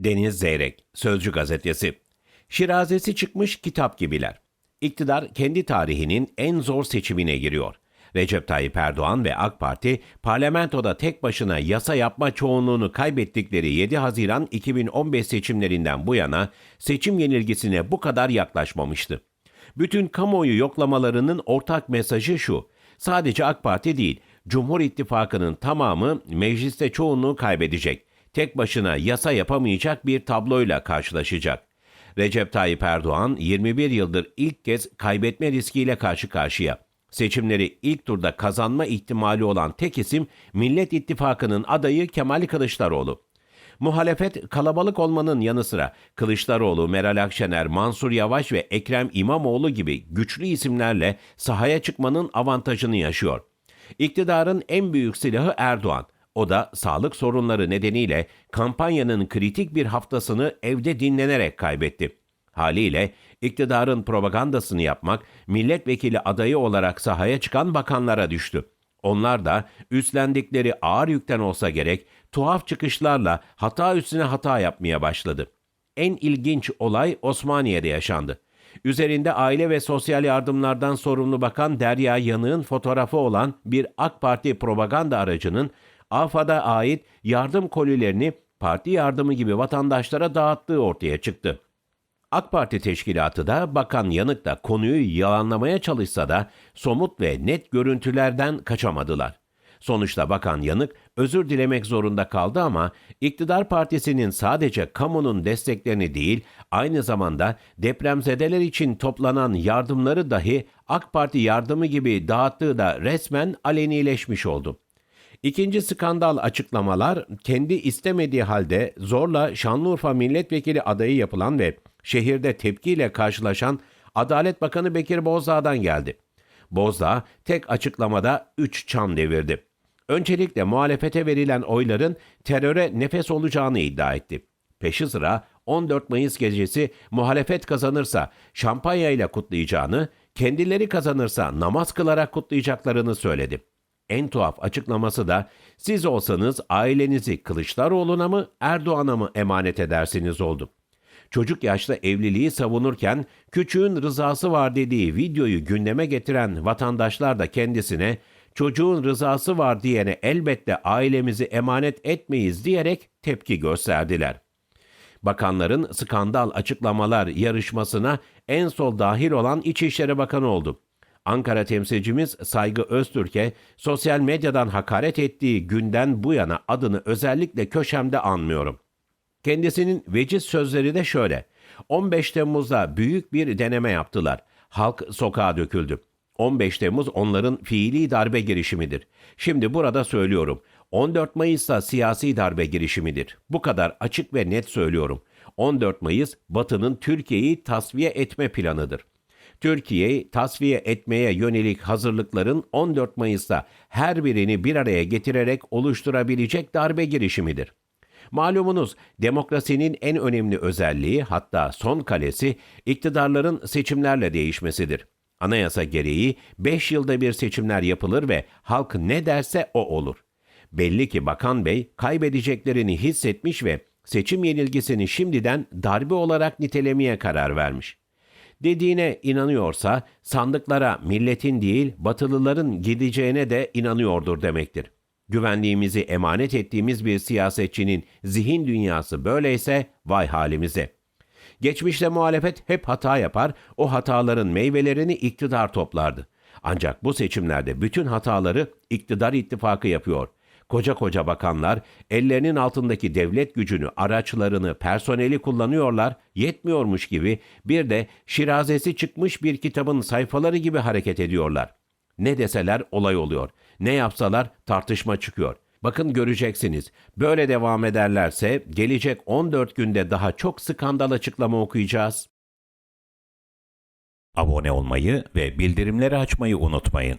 Deniz Zeyrek, Sözcü Gazetesi. Şirazesi çıkmış kitap gibiler. İktidar kendi tarihinin en zor seçimine giriyor. Recep Tayyip Erdoğan ve AK Parti parlamentoda tek başına yasa yapma çoğunluğunu kaybettikleri 7 Haziran 2015 seçimlerinden bu yana seçim yenilgisine bu kadar yaklaşmamıştı. Bütün kamuoyu yoklamalarının ortak mesajı şu. Sadece AK Parti değil, Cumhur İttifakı'nın tamamı mecliste çoğunluğu kaybedecek. Tek başına yasa yapamayacak bir tabloyla karşılaşacak. Recep Tayyip Erdoğan 21 yıldır ilk kez kaybetme riskiyle karşı karşıya. Seçimleri ilk turda kazanma ihtimali olan tek isim Millet İttifakı'nın adayı Kemal Kılıçdaroğlu. Muhalefet kalabalık olmanın yanı sıra Kılıçdaroğlu, Meral Akşener, Mansur Yavaş ve Ekrem İmamoğlu gibi güçlü isimlerle sahaya çıkmanın avantajını yaşıyor. İktidarın en büyük silahı Erdoğan. O da sağlık sorunları nedeniyle kampanyanın kritik bir haftasını evde dinlenerek kaybetti. Haliyle iktidarın propagandasını yapmak milletvekili adayı olarak sahaya çıkan bakanlara düştü. Onlar da üstlendikleri ağır yükten olsa gerek tuhaf çıkışlarla hata üstüne hata yapmaya başladı. En ilginç olay Osmaniye'de yaşandı. Üzerinde aile ve sosyal yardımlardan sorumlu bakan Derya Yanık'ın fotoğrafı olan bir AK Parti propaganda aracının AFAD'a ait yardım kolilerini parti yardımı gibi vatandaşlara dağıttığı ortaya çıktı. AK Parti teşkilatı da Bakan Yanık da konuyu yalanlamaya çalışsa da somut ve net görüntülerden kaçamadılar. Sonuçta Bakan Yanık özür dilemek zorunda kaldı ama iktidar partisinin sadece kamunun desteklerini değil aynı zamanda depremzedeler için toplanan yardımları dahi AK Parti yardımı gibi dağıttığı da resmen alenileşmiş oldu. İkinci skandal açıklamalar kendi istemediği halde zorla Şanlıurfa milletvekili adayı yapılan ve şehirde tepkiyle karşılaşan Adalet Bakanı Bekir Bozdağ'dan geldi. Bozdağ tek açıklamada 3 çam devirdi. Öncelikle muhalefete verilen oyların teröre nefes olacağını iddia etti. Peşi sıra 14 Mayıs gecesi muhalefet kazanırsa şampanya ile kutlayacağını, kendileri kazanırsa namaz kılarak kutlayacaklarını söyledi. En tuhaf açıklaması da siz olsanız ailenizi Kılıçdaroğlu'na mı Erdoğan'a mı emanet edersiniz oldu. Çocuk yaşta evliliği savunurken küçüğün rızası var dediği videoyu gündeme getiren vatandaşlar da kendisine çocuğun rızası var diyene elbette ailemizi emanet etmeyiz diyerek tepki gösterdiler. Bakanların skandal açıklamalar yarışmasına en sol dahil olan İçişleri Bakanı oldu. Ankara temsilcimiz Saygı Öztürk'e sosyal medyadan hakaret ettiği günden bu yana adını özellikle köşemde anmıyorum. Kendisinin veciz sözleri de şöyle. 15 Temmuz'da büyük bir deneme yaptılar. Halk sokağa döküldü. 15 Temmuz onların fiili darbe girişimidir. Şimdi burada söylüyorum. 14 Mayıs'ta siyasi darbe girişimidir. Bu kadar açık ve net söylüyorum. 14 Mayıs Batı'nın Türkiye'yi tasfiye etme planıdır. Türkiye'yi tasfiye etmeye yönelik hazırlıkların 14 Mayıs'ta her birini bir araya getirerek oluşturabilecek darbe girişimidir. Malumunuz demokrasinin en önemli özelliği hatta son kalesi iktidarların seçimlerle değişmesidir. Anayasa gereği 5 yılda bir seçimler yapılır ve halk ne derse o olur. Belli ki Bakan Bey kaybedeceklerini hissetmiş ve seçim yenilgisini şimdiden darbe olarak nitelemeye karar vermiş. Dediğine inanıyorsa sandıklara milletin değil batılıların gideceğine de inanıyordur demektir. Güvenliğimizi emanet ettiğimiz bir siyasetçinin zihin dünyası böyleyse vay halimize. Geçmişte muhalefet hep hata yapar, o hataların meyvelerini iktidar toplardı. Ancak bu seçimlerde bütün hataları iktidar ittifakı yapıyor. Koca koca bakanlar ellerinin altındaki devlet gücünü, araçlarını, personeli kullanıyorlar, yetmiyormuş gibi bir de şirazesi çıkmış bir kitabın sayfaları gibi hareket ediyorlar. Ne deseler olay oluyor. Ne yapsalar tartışma çıkıyor. Bakın göreceksiniz. Böyle devam ederlerse gelecek 14 günde daha çok skandal açıklama okuyacağız. Abone olmayı ve bildirimleri açmayı unutmayın.